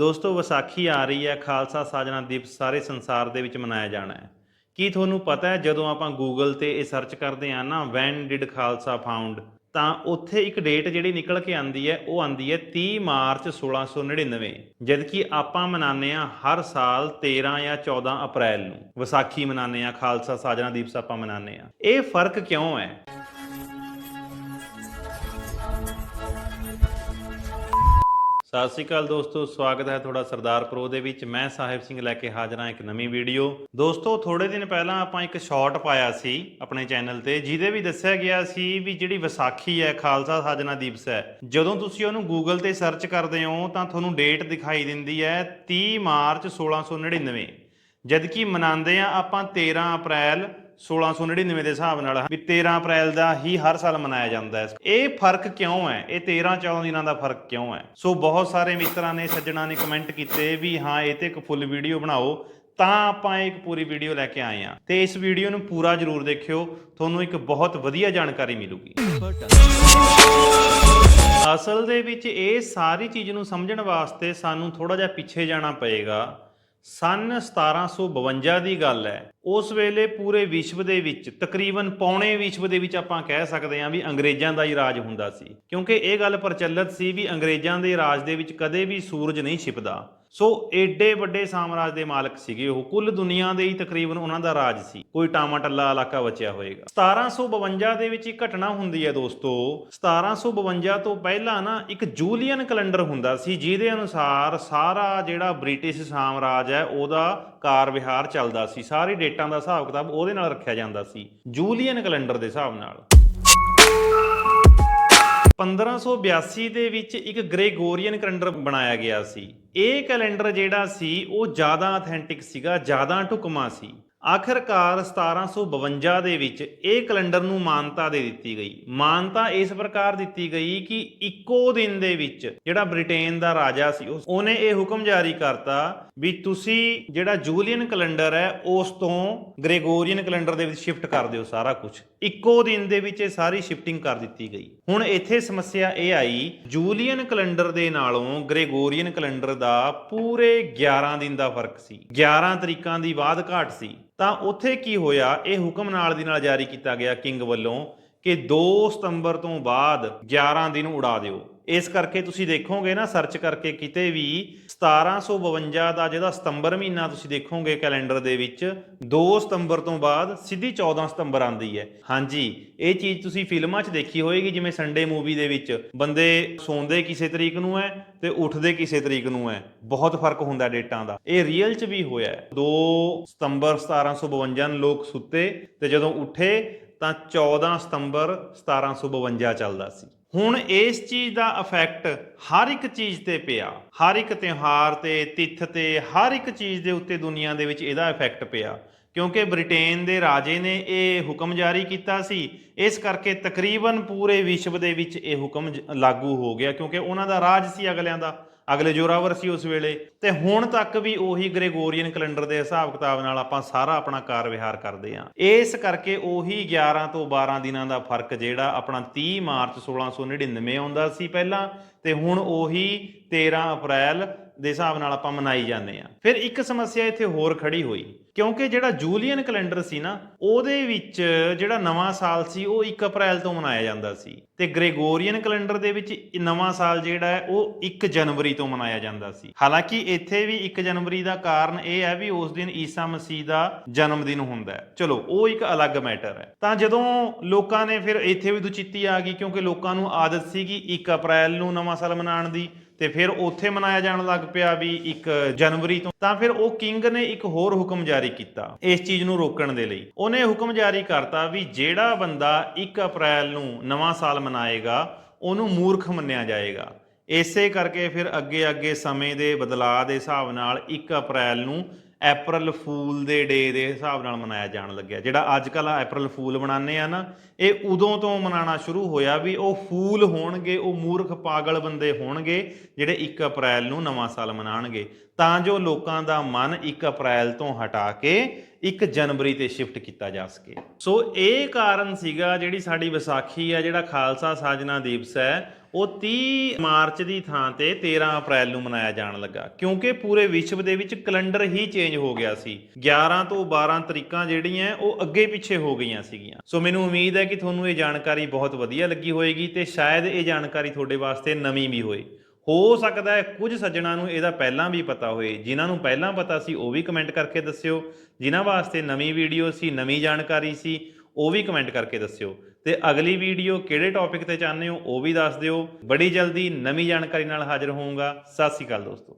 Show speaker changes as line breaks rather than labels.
ਦੋਸਤੋ, ਵਿਸਾਖੀ ਆ ਰਹੀ ਹੈ, ਖਾਲਸਾ ਸਾਜਨਾ ਦਿਵਸ ਸਾਰੇ ਸੰਸਾਰ ਦੇ ਵਿੱਚ ਮਨਾਇਆ ਜਾਣਾ ਹੈ। ਕੀ ਤੁਹਾਨੂੰ ਪਤਾ ਹੈ, ਜਦੋਂ ਆਪਾਂ ਗੂਗਲ ਤੇ ਇਹ ਸਰਚ ਕਰਦੇ ਆ ਨਾ ਵੈਨ ਡਿਡ ਖਾਲਸਾ ਫਾਊਂਡ ਤਾਂ ਉੱਥੇ ਇੱਕ ਡੇਟ ਜਿਹੜੀ ਨਿਕਲ ਕੇ ਆਂਦੀ ਹੈ, ਉਹ ਆਂਦੀ ਹੈ 30 ਮਾਰਚ 1699 ਜਦਕਿ ਆਪਾਂ ਮਨਾਉਂਦੇ ਆ ਹਰ ਸਾਲ 13 ਜਾਂ 14 ਅਪ੍ਰੈਲ ਨੂੰ। ਵਿਸਾਖੀ ਮਨਾਉਂਦੇ ਆ ਖਾਲਸਾ ਸਾਜਨਾ ਦਿਵਸ ਆਪਾਂ ਮਨਾਉਂਦੇ ਆ ਇਹ ਫ਼ਰਕ ਕਿਉਂ ਹੈ? ਸਤਿ ਸ਼੍ਰੀ ਅਕਾਲ ਦੋਸਤੋ, ਸਵਾਗਤ ਹੈ ਤੁਹਾਡਾ ਸਰਦਾਰ ਪ੍ਰੋ ਦੇ ਵਿੱਚ। ਮੈਂ ਸਾਹਿਬ ਸਿੰਘ ਲੈ ਕੇ ਹਾਜ਼ਰ ਹਾਂ ਇੱਕ ਨਵੀਂ ਵੀਡੀਓ। ਦੋਸਤੋ ਥੋੜੇ ਦਿਨ ਪਹਿਲਾਂ ਆਪਾਂ ਇੱਕ ਸ਼ਾਰਟ ਪਾਇਆ ਸੀ ਆਪਣੇ ਚੈਨਲ ਤੇ, ਜਿਹਦੇ ਵੀ ਦੱਸਿਆ ਗਿਆ ਸੀ ਵੀ ਜਿਹੜੀ ਵਿਸਾਖੀ ਹੈ, ਖਾਲਸਾ ਸਾਜਨਾ ਦਿਵਸ ਹੈ। ਜਦੋਂ ਤੁਸੀਂ ਉਹਨੂੰ ਗੂਗਲ ਤੇ ਸਰਚ ਕਰਦੇ ਹੋ, ਤਾਂ ਤੁਹਾਨੂੰ ਡੇਟ ਦਿਖਾਈ ਦਿੰਦੀ ਹੈ 30 ਮਾਰਚ 1699 ਜਦਕਿ ਮਨਾਉਂਦੇ ਆ ਆਪਾਂ 13 ਅਪ੍ਰੈਲ 1699 ਦੇ ਹਿਸਾਬ ਨਾਲ ਵੀ 13 ਅਪ੍ਰੈਲ ਦਾ ਹੀ ਹਰ ਸਾਲ ਮਨਾਇਆ ਜਾਂਦਾ ਹੈ। ਇਹ ਫ਼ਰਕ ਕਿਉਂ ਹੈ? ਇਹ 13 14 ਦਿਨਾਂ ਦਾ ਫ਼ਰਕ ਕਿਉਂ ਹੈ? ਸੋ ਬਹੁਤ ਸਾਰੇ ਮਿੱਤਰਾਂ ਨੇ, ਸੱਜਣਾ ਨੇ ਕਮੈਂਟ ਕੀਤੇ ਵੀ ਹਾਂ, ਇਹ ਤੇ ਇੱਕ ਫੁੱਲ ਵੀਡੀਓ ਬਣਾਓ, ਤਾਂ ਆਪਾਂ ਇੱਕ ਪੂਰੀ ਵੀਡੀਓ ਲੈ ਕੇ ਆਏ ਆ ਤੇ ਇਸ ਵੀਡੀਓ ਨੂੰ ਪੂਰਾ ਜ਼ਰੂਰ ਦੇਖਿਓ, ਤੁਹਾਨੂੰ ਇੱਕ ਬਹੁਤ ਵਧੀਆ ਜਾਣਕਾਰੀ ਮਿਲੂਗੀ। ਅਸਲ ਦੇ ਵਿੱਚ ਇਹ ਸਾਰੀ ਚੀਜ਼ ਨੂੰ ਸਮਝਣ ਵਾਸਤੇ ਸਾਨੂੰ ਥੋੜਾ ਜਿਹਾ ਪਿੱਛੇ ਜਾਣਾ ਪਏਗਾ। ਸਨ 1752 ਦੀ ਗੱਲ ਹੈ। ਉਸ ਵੇਲੇ ਪੂਰੇ ਵਿਸ਼ਵ ਦੇ ਵਿੱਚ, ਤਕਰੀਬਨ ਪੌਣੇ ਵਿਸ਼ਵ ਦੇ ਵਿੱਚ ਆਪਾਂ ਕਹਿ ਸਕਦੇ ਹਾਂ ਵੀ ਅੰਗਰੇਜ਼ਾਂ ਦਾ ਹੀ ਰਾਜ ਹੁੰਦਾ ਸੀ। ਕਿਉਂਕਿ ਇਹ ਗੱਲ ਪ੍ਰਚਲਿਤ ਸੀ ਵੀ ਅੰਗਰੇਜ਼ਾਂ ਦੇ ਰਾਜ ਦੇ ਵਿੱਚ ਕਦੇ ਵੀ ਸੂਰਜ ਨਹੀਂ ਛਿਪਦਾ। ਸੋ ਏਡੇ ਵੱਡੇ ਸਾਮਰਾਜ ਦੇ ਮਾਲਕ ਸੀਗੇ ਉਹ। ਕੁੱਲ ਦੁਨੀਆ ਦੇ ਹੀ ਤਕਰੀਬਨ ਉਹਨਾਂ ਦਾ ਰਾਜ ਸੀ। ਕੋਈ ਟਾਮਾ ਟੱਲਾ ਇਲਾਕਾ ਬਚਿਆ ਹੋਏਗਾ। 1752 ਦੇ ਵਿੱਚ ਇੱਕ ਘਟਨਾ ਹੁੰਦੀ ਹੈ ਦੋਸਤੋ। 1752 ਤੋਂ ਪਹਿਲਾਂ ਨਾ ਇੱਕ ਜੂਲੀਅਨ ਕੈਲੰਡਰ ਹੁੰਦਾ ਸੀ, ਜਿਹਦੇ ਅਨੁਸਾਰ ਸਾਰਾ ਜਿਹੜਾ ਬ੍ਰਿਟਿਸ਼ ਸਾਮਰਾਜ ਹੈ, ਉਹਦਾ ਕਾਰ ਵਿਹਾਰ ਚੱਲਦਾ ਸੀ। ਸਾਰੇ ਡੇਟਾਂ ਦਾ ਹਿਸਾਬ ਕਿਤਾਬ ਉਹਦੇ ਨਾਲ ਰੱਖਿਆ ਜਾਂਦਾ ਸੀ। ਜੂਲੀਅਨ ਕੈਲੰਡਰ ਦੇ ਹਿਸਾਬ ਨਾਲ। 1582 ਦੇ ਵਿੱਚ ਇੱਕ ਗ੍ਰੇਗੋਰੀਅਨ ਕੈਲੰਡਰ ਬਣਾਇਆ ਗਿਆ ਸੀ। ਇਹ ਕੈਲੰਡਰ ਜਿਹੜਾ ਸੀ, ਉਹ ਜ਼ਿਆਦਾ ਅਥੈਂਟਿਕ ਸੀਗਾ, ਜ਼ਿਆਦਾ ਢੁਕਵਾਂ ਸੀ। ਆਖਿਰਕਾਰ 1752 ਦੇ ਵਿੱਚ ਇਹ ਕੈਲੰਡਰ ਨੂੰ ਮਾਨਤਾ ਦੇ ਦਿੱਤੀ ਗਈ। ਮਾਨਤਾ ਇਸ ਪ੍ਰਕਾਰ ਦਿੱਤੀ ਗਈ ਕਿ ਇੱਕੋ ਦਿਨ ਦੇ ਵਿੱਚ ਜਿਹੜਾ ਬ੍ਰਿਟੇਨ ਦਾ ਰਾਜਾ ਸੀ, ਉਸ- ਉਹਨੇ ਇਹ ਹੁਕਮ ਜਾਰੀ ਕਰਤਾ ਵੀ ਤੁਸੀਂ ਜਿਹੜਾ ਜੂਲੀਅਨ ਕੈਲੰਡਰ ਹੈ, ਉਸ ਤੋਂ ਗ੍ਰੇਗੋਰੀਅਨ ਕੈਲੰਡਰ ਦੇ ਵਿੱਚ ਸ਼ਿਫਟ ਕਰ ਦਿਓ ਸਾਰਾ ਕੁਝ ਇੱਕੋ ਦਿਨ ਦੇ ਵਿੱਚ ਇਹ ਸਾਰੀ ਸ਼ਿਫਟਿੰਗ ਕਰ ਦਿੱਤੀ ਗਈ। ਹੁਣ ਇੱਥੇ ਸਮੱਸਿਆ ਇਹ ਆਈ, ਜੂਲੀਅਨ ਕੈਲੰਡਰ ਦੇ ਨਾਲੋਂ ਗ੍ਰੇਗੋਰੀਅਨ ਕੈਲੰਡਰ ਦਾ ਪੂਰੇ 11 ਦਿਨ ਦਾ ਫ਼ਰਕ ਸੀ। 11 ਤਰੀਕਾਂ ਦੀ ਬਾਅਦ ਘਾਟ ਸੀ। ਤਾਂ ਉੱਥੇ ਕੀ ਹੋਇਆ? ਇਹ ਹੁਕਮ ਨਾਲ ਦੀ ਨਾਲ ਜਾਰੀ ਕੀਤਾ ਗਿਆ ਕਿੰਗ ਵੱਲੋਂ ਕਿ 2 ਸਤੰਬਰ ਤੋਂ ਬਾਅਦ 11 ਦਿਨ ਉਡਾ ਦਿਓ। ਇਸ ਕਰਕੇ ਤੁਸੀਂ ਦੇਖੋਗੇ ਨਾ ਸਰਚ ਕਰਕੇ ਕਿਤੇ ਵੀ 1752 ਦਾ ਜਿਹੜਾ ਸਤੰਬਰ ਮਹੀਨਾ ਤੁਸੀਂ ਦੇਖੋਗੇ ਕੈਲੰਡਰ ਦੇ ਵਿੱਚ 2 ਸਤੰਬਰ ਤੋਂ ਬਾਅਦ ਸਿੱਧੀ 14 ਸਤੰਬਰ ਆਂਦੀ ਹੈ। ਹਾਂਜੀ, ਇਹ ਚੀਜ਼ ਤੁਸੀਂ ਫਿਲਮਾਂ 'ਚ ਦੇਖੀ ਹੋਏਗੀ, ਜਿਵੇਂ ਸੰਡੇ ਮੂਵੀ ਦੇ ਵਿੱਚ, ਬੰਦੇ ਸੌਂਦੇ ਕਿਸੇ ਤਰੀਕ ਨੂੰ ਹੈ ਤੇ ਉੱਠਦੇ ਕਿਸੇ ਤਰੀਕ ਨੂੰ ਹੈ। ਬਹੁਤ ਫ਼ਰਕ ਹੁੰਦਾ ਡੇਟਾਂ ਦਾ। ਇਹ ਰੀਅਲ 'ਚ ਵੀ ਹੋਇਆ ਹੈ। 2 ਸਤੰਬਰ 1752 ਨੂੰ ਲੋਕ ਸੁੱਤੇ ਤੇ ਜਦੋਂ ਉੱਠੇ ਤਾਂ 14 ਸਤੰਬਰ 1752 ਚੱਲਦਾ ਸੀ। ਹੁਣ ਇਸ ਚੀਜ਼ ਦਾ ਇਫੈਕਟ ਹਰ ਇੱਕ ਚੀਜ਼ ਤੇ ਪਿਆ। ਹਰ ਇੱਕ ਤਿਉਹਾਰ ਤੇ, ਤਿੱਥ ਤੇ, ਹਰ ਇੱਕ ਚੀਜ਼ ਦੇ ਉੱਤੇ ਦੁਨੀਆ ਦੇ ਵਿੱਚ ਇਹਦਾ ਇਫੈਕਟ ਪਿਆ। ਕਿਉਂਕਿ ਬ੍ਰਿਟੇਨ ਦੇ ਰਾਜੇ ਨੇ ਇਹ ਹੁਕਮ ਜਾਰੀ ਕੀਤਾ ਸੀ। ਇਸ ਕਰਕੇ ਤਕਰੀਬਨ ਪੂਰੇ ਵਿਸ਼ਵ ਦੇ ਵਿੱਚ ਇਹ ਹੁਕਮ ਲਾਗੂ ਹੋ ਗਿਆ ਕਿਉਂਕਿ ਉਹਨਾਂ ਦਾ ਰਾਜ ਸੀ ਅਗਲਿਆਂ ਦਾ। ਅਗਲੇ ਜੋਰਾਵਰ ਸੀ ਉਸ ਵੇਲੇ। ਤੇ ਹੁਣ ਤੱਕ ਵੀ ਉਹੀ ਗ੍ਰੇਗੋਰੀਅਨ ਕੈਲੰਡਰ ਦੇ ਹਿਸਾਬ ਕਿਤਾਬ ਨਾਲ ਆਪਾਂ ਸਾਰਾ ਆਪਣਾ ਕਾਰ ਵਿਹਾਰ ਕਰਦੇ ਆਂ ਇਸ ਕਰਕੇ ਉਹੀ 11 ਤੋਂ 12 ਦਿਨਾਂ ਦਾ ਫ਼ਰਕ ਜਿਹੜਾ ਆਪਣਾ 30 ਮਾਰਚ 1699 ਆਉਂਦਾ ਸੀ ਪਹਿਲਾਂ। ਤੇ ਹੁਣ ਉਹੀ 13 ਅਪ੍ਰੈਲ ਦੇ ਹਿਸਾਬ ਨਾਲ ਆਪਾਂ ਮਨਾਈ ਜਾਂਦੇ ਆ ਫਿਰ ਇੱਕ ਸਮੱਸਿਆ ਇੱਥੇ ਹੋਰ ਖੜੀ ਹੋਈ, ਕਿਉਂਕਿ ਜਿਹੜਾ ਜੂਲੀਅਨ ਕੈਲੰਡਰ ਸੀ ਨਾ, ਉਹਦੇ ਵਿੱਚ ਜਿਹੜਾ ਨਵਾਂ ਸਾਲ ਸੀ, ਉਹ 1 ਅਪ੍ਰੈਲ ਤੋਂ ਮਨਾਇਆ ਜਾਂਦਾ ਸੀ। ਤੇ ਗ੍ਰੇਗੋਰੀਅਨ ਕੈਲੰਡਰ ਦੇ ਵਿੱਚ ਨਵਾਂ ਸਾਲ ਜਿਹੜਾ ਹੈ, ਉਹ 1 ਜਨਵਰੀ ਤੋਂ ਮਨਾਇਆ ਜਾਂਦਾ ਸੀ। ਹਾਲਾਂਕਿ ਇੱਥੇ ਵੀ 1 ਜਨਵਰੀ ਦਾ ਕਾਰਨ ਇਹ ਹੈ ਵੀ ਉਸ ਦਿਨ ਈਸਾ ਮਸੀਹ ਦਾ ਜਨਮ ਦਿਨ ਹੁੰਦਾ ਹੈ। ਚਲੋ, ਉਹ ਇੱਕ ਅਲੱਗ ਮੈਟਰ ਹੈ। ਤਾਂ ਜਦੋਂ ਲੋਕਾਂ ਨੇ ਫਿਰ ਇੱਥੇ ਵੀ ਦੁਚਿੱਤੀ ਆ ਗਈ, ਕਿਉਂਕਿ ਲੋਕਾਂ ਨੂੰ ਆਦਤ ਸੀਗੀ 1 ਅਪ੍ਰੈਲ ਨੂੰ ਨਵਾਂ ਸਾਲ ਮਨਾਉਣ ਦੀ ਤੇ ਫਿਰ ਉੱਥੇ ਮਨਾਇਆ ਜਾਣ ਲੱਗ ਪਿਆ ਵੀ 1 ਜਨਵਰੀ ਤੋਂ। ਤਾਂ ਫਿਰ ਉਹ ਕਿੰਗ ਨੇ ਇੱਕ ਹੋਰ ਹੁਕਮ ਜਾਰੀ ਕੀਤਾ ਇਸ ਚੀਜ਼ ਨੂੰ ਰੋਕਣ ਦੇ ਲਈ। ਉਹਨੇ ਹੁਕਮ ਜਾਰੀ ਕਰਤਾ ਵੀ ਜਿਹੜਾ ਬੰਦਾ 1 ਅਪ੍ਰੈਲ ਨੂੰ ਨਵਾਂ ਸਾਲ ਮਨਾਏਗਾ, ਉਹਨੂੰ ਮੂਰਖ ਮੰਨਿਆ ਜਾਏਗਾ। ਇਸੇ ਕਰਕੇ ਫਿਰ ਅੱਗੇ ਅੱਗੇ ਸਮੇਂ ਦੇ ਬਦਲਾਅ ਦੇ ਹਿਸਾਬ ਨਾਲ 1 ਅਪ੍ਰੈਲ ਨੂੰ ਅਪ੍ਰੈਲ ਫੂਲ ਦੇ ਡੇ ਦੇ ਹਿਸਾਬ ਨਾਲ ਮਨਾਇਆ ਜਾਣ ਲੱਗਿਆ। ਜਿਹੜਾ ਅੱਜ ਕੱਲ ਅਪ੍ਰੈਲ ਫੂਲ ਮਨਾਉਂਦੇ ਆ ਨਾ, ਇਹ ਉਦੋਂ ਤੋਂ ਮਨਾਉਣਾ ਸ਼ੁਰੂ ਹੋਇਆ ਵੀ ਉਹ ਫੂਲ ਹੋਣਗੇ, ਉਹ ਮੂਰਖ ਪਾਗਲ ਬੰਦੇ ਹੋਣਗੇ, ਜਿਹੜੇ 1 ਅਪ੍ਰੈਲ ਨੂੰ ਨਵਾਂ ਸਾਲ ਮਨਾਣਗੇ ਤਾਂ ਜੋ ਲੋਕਾਂ ਦਾ ਮਨ 1 ਅਪ੍ਰੈਲ ਤੋਂ ਹਟਾ ਕੇ 1 ਜਨਵਰੀ ਤੇ ਸ਼ਿਫਟ ਕੀਤਾ ਜਾ ਸਕੇ। ਸੋ ਇਹ ਕਾਰਨ ਸੀਗਾ ਜਿਹੜੀ ਸਾਡੀ ਵਿਸਾਖੀ ਆ, ਜਿਹੜਾ ਖਾਲਸਾ ਸਾਜਨਾ ਦਿਵਸ ਹੈ ਉਹ 30 ਮਾਰਚ ਦੀ ਥਾਂ ਤੇ 13 ਅਪ੍ਰੈਲ ਨੂੰ ਮਨਾਇਆ ਜਾਣ ਲੱਗਾ, ਕਿਉਂਕਿ ਪੂਰੇ ਵਿਸ਼ਵ ਦੇ ਵਿੱਚ ਕੈਲੰਡਰ ਹੀ ਚੇਂਜ ਹੋ ਗਿਆ ਸੀ। 11 ਤੋਂ 12 ਤਰੀਕਾਂ ਜਿਹੜੀਆਂ, ਉਹ ਅੱਗੇ ਪਿੱਛੇ ਹੋ ਗਈਆਂ ਸੀਗੀਆਂ। ਸੋ ਮੈਨੂੰ ਉਮੀਦ ਹੈ ਕਿ ਤੁਹਾਨੂੰ ਇਹ ਜਾਣਕਾਰੀ ਬਹੁਤ ਵਧੀਆ ਲੱਗੀ ਹੋਵੇਗੀ ਤੇ ਸ਼ਾਇਦ ਇਹ ਜਾਣਕਾਰੀ ਤੁਹਾਡੇ ਵਾਸਤੇ ਨਵੀਂ ਵੀ ਹੋਏ। ਹੋ ਸਕਦਾ ਹੈ ਕੁਝ ਸੱਜਣਾ ਨੂੰ ਇਹਦਾ ਪਹਿਲਾਂ ਵੀ ਪਤਾ ਹੋਏ, ਜਿਨ੍ਹਾਂ ਨੂੰ ਪਹਿਲਾਂ ਪਤਾ ਸੀ ਉਹ ਵੀ ਕਮੈਂਟ ਕਰਕੇ ਦੱਸਿਓ। ਜਿਨ੍ਹਾਂ ਵਾਸਤੇ ਨਵੀਂ ਵੀਡੀਓ ਸੀ, ਨਵੀਂ ਜਾਣਕਾਰੀ ਸੀ ਉਹ ਵੀ ਕਮੈਂਟ ਕਰਕੇ ਦੱਸਿਓ। ਤੇ ਅਗਲੀ ਵੀਡੀਓ ਕਿਹੜੇ ਟੌਪਿਕ ਤੇ ਚਾਹੁੰਦੇ ਹੋ ਉਹ ਵੀ ਦੱਸ ਦਿਓ। ਬੜੀ ਜਲਦੀ ਨਵੀਂ ਜਾਣਕਾਰੀ ਨਾਲ ਹਾਜ਼ਰ ਹੋਊਂਗਾ। ਸਤਿ ਸ਼੍ਰੀ ਅਕਾਲ ਦੋਸਤੋ।